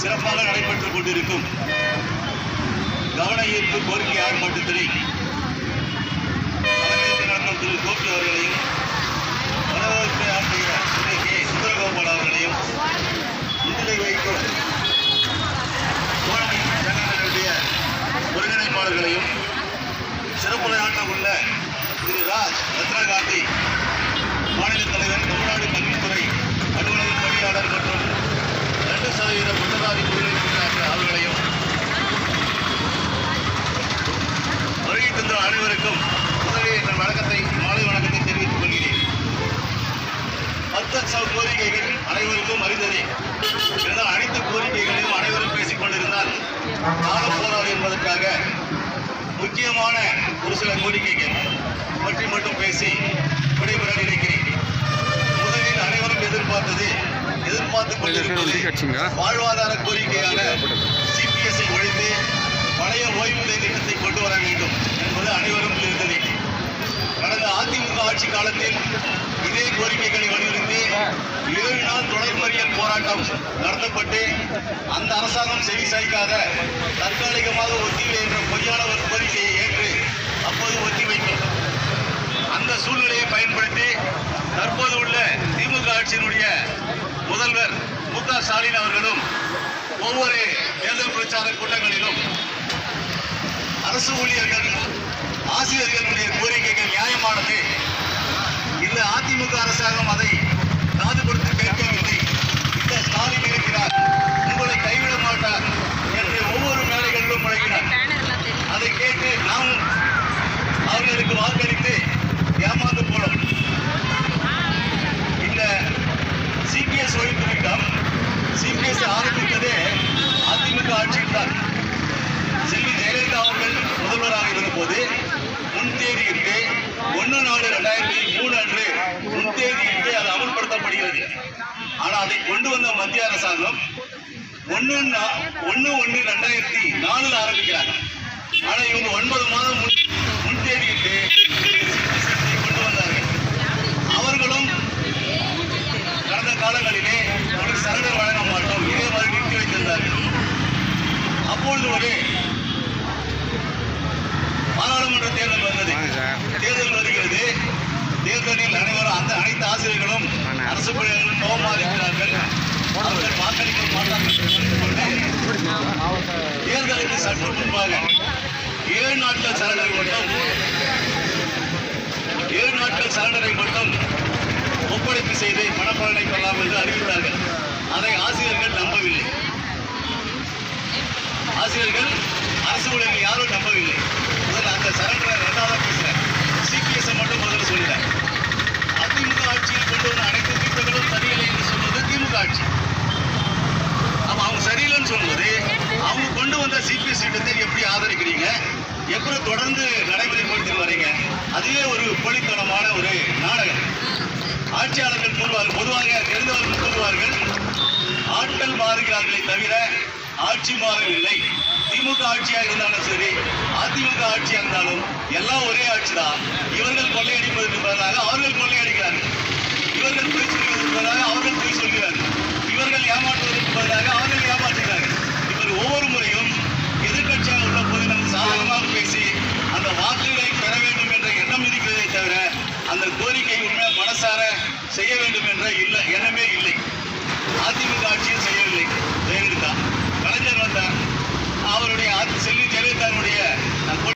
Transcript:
சிறப்பாக நடைபெற்றுக் கொண்டிருக்கும் கவன ஈர்ப்பு கோரிக்கை ஆர்ப்பாட்டத்தினை தலைமையேற்று நடத்தும் திரு கோபி அவர்களையும் வரவேற்பை ஆற்றிய திரு கே. சுந்தரகோபால் அவர்களையும் முன்னிலை வைக்கும் தோழமை ஒருங்கிணைப்பாளர்களையும் சிறப்புரையாற்ற உள்ள திரு ராஜ் ரத்னகாந்தி மாநில தலைவர் தமிழ்நாடு கல்வித்துறை அலுவலக பணியாளர் மற்றும் முக்கியமான ஒரு சில கோரிக்கைகள் பற்றி மட்டும் பேசி விடைபெற நினைக்கிறேன் முதலில் அனைவரும் எதிர்பார்த்தது எதிர்பார்த்துக் கொண்டிருப்பது வாழ்வாதார கோரிக்கையான சிபிஎஸ்ஐ ஒழித்து பழைய ஓய்வூதிய திட்டத்தை கொண்டு வர வேண்டும் என்பது அனைவரும் இருந்தது. ஆட்சி காலத்தில் இதே கோரிக்கைகளை வலியுறுத்தி ஏழு நாள் தொடர் மறியல் போராட்டம் நடத்தப்பட்டு அந்த அரசாங்கம் செவி சாய்க்காத தற்காலிகமாக ஒத்திவை என்ற பொய்யான ஒரு கோரிக்கையை ஏற்று அப்போது ஒத்திவைத்தோம் அந்த சூழ்நிலையை பயன்படுத்தி தற்போது உள்ள திமுக ஆட்சியினுடைய முதல்வர் மு க ஸ்டாலின் அவர்களும் ஒவ்வொரு தேர்தல் பிரச்சார கூட்டங்களிலும் அரசு ஊழியர்கள் ஆசிரியர்களுடைய கோரிக்கைகள் நியாயமானது. அதிமுக செல்வி ஜெயலலிதா அவர்கள் முதல்வராக இருந்தபோது முன்தேதியிட்டு ஒன்று நாலு ரெண்டாயிரத்தி மூணு அன்று முன்தேதியிட்டு அது அமல்படுத்தப்படுகிறது. ஆனால் அதை கொண்டு வந்த மத்திய அரசாங்கம் ஒன்று ஒன்று ஒன்று ரெண்டாயிரத்தி நாலில் ஆரம்பிக்கிறாங்க. ஆனால் இவங்க ஒன்பது மாதம் முன் முன்தேதியிட்டு CPC கொண்டு வந்தார்கள் அவர்களும் கடந்த காலங்களிலே ஒரு சரண்டர் வழங்க மாட்டோம் இதே மாதிரி நிறுத்தி வைத்திருந்தார்கள் ஒரு பாராளுமன்ற தேர்தல் வந்தது. தேர்தல் வருகிறது. தேர்தலில் அனைவரும் அந்த அனைத்து ஆசிரியர்களும் அரசு பணியாளர்களும் கோபமாக இருக்கிறார்கள். அவர்கள் வாக்களிக்க மாட்டார்கள் தேர்தலுக்கு சற்று முன்பாக ஏழு நாட்கள் சரண்டரை மட்டும் ஏழு நாட்கள் சரண்டரை மட்டும் ஒப்படைப்பு செய்து பணப்பலனை பெறலாம் என்று அறிவித்தார்கள் அதை ஆசிரியர்கள் நம்பவில்லை. ஆசிரியர்கள் அரசு ஊழியர்கள் யாரும் நம்பவில்லை. முதல்ல அந்த சரண்டர் ரெண்டாவது பேசுறேன் சிபிஎஸ் மட்டும் முதல்ல சொல்லிடுறேன் அதிமுக ஆட்சியில் கொண்டு வந்த அனைத்து திட்டங்களும் சரியில்லை என்று சொல்வது திமுக ஆட்சி. அப்ப அவங்க சரியில்லைன்னு சொல்லும்போது அவங்க கொண்டு வந்த சிபிஎஸ் திட்டத்தை எப்படி ஆதரிக்கிறீங்க? எப்படி தொடர்ந்து நடைமுறைப்படுத்தி வரீங்க? அதுவே ஒரு பொலித்தனமான ஒரு நாடகம். ஆட்சியாளர்கள் கூறுவார்கள் பொதுவாக தெரிந்தவர்கள் கூறுவார்கள் ஆட்கள் மாறுகிறார்களே தவிர ஆட்சி மாறவில்லை திமுக ஆட்சியாக இருந்தாலும் சரி அதிமுக ஆட்சியாக இருந்தாலும் எல்லாம் ஒரே ஆட்சி தான். இவர்கள் கொள்ளையடிப்பதற்கு பதிலாக அவர்கள் கொள்ளையடிக்கிறார்கள். இவர்கள் பொய் சொல்வதற்கு பதிலாக அவர்கள் பொய் சொல்கிறார்கள். இவர்கள் ஏமாற்றுவதற்கு பதிலாக அவர்கள் ஏமாற்றுகிறார்கள். இவர் ஒவ்வொரு முறையும் எதிர்க்கட்சியாக உள்ள போது நம்ம சாதகமாக பேசி அந்த வாக்குகளை பெற வேண்டும் என்ற எண்ணம் இருக்கிறதே தவிர அந்த கோரிக்கை உண்மையாக மனசார செய்ய வேண்டும் என்ற இல்லை எண்ணமே இல்லை. அதிமுக ஆட்சியும்